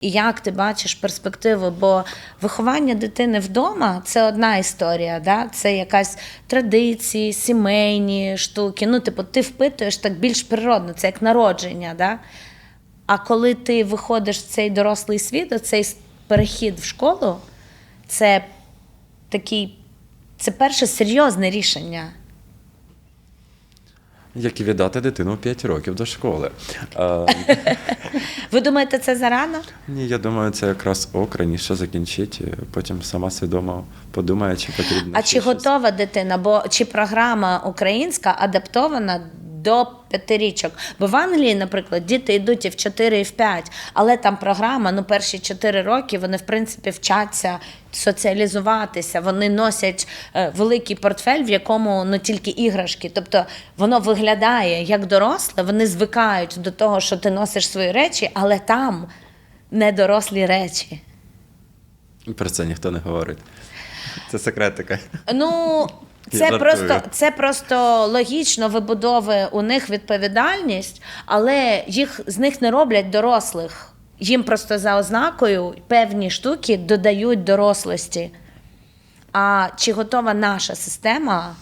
І як ти бачиш перспективу? Бо виховання дитини вдома це одна історія, да? це якась традиції, сімейні штуки. Ну, типу, ти впитуєш так більш природно, це як народження. Да? А коли ти виходиш в цей дорослий світ, цей перехід в школу, це такий, це перше серйозне рішення. Як і віддати дитину в 5 років до школи. Ви думаєте, це зарано? ні, я думаю, це якраз ок, раніше закінчить, потім сама свідомо подумає, чи потрібно. А чи щось. готова дитина? Бо чи програма українська адаптована до п'ятирічок? Бо в Англії, наприклад, діти йдуть і в 4, і в 5, але там програма, ну перші 4 роки вони в принципі вчаться соціалізуватися. Вони носять е, великий портфель, в якому ну тільки іграшки. Тобто воно виглядає як доросле, вони звикають до того, що ти носиш свої речі, але там не дорослі речі. Про це ніхто не говорить. Це секретика. Ну, це просто, це просто логічно вибудовує у них відповідальність, але їх з них не роблять дорослих. Їм просто за ознакою певні штуки додають дорослості. А чи готова наша система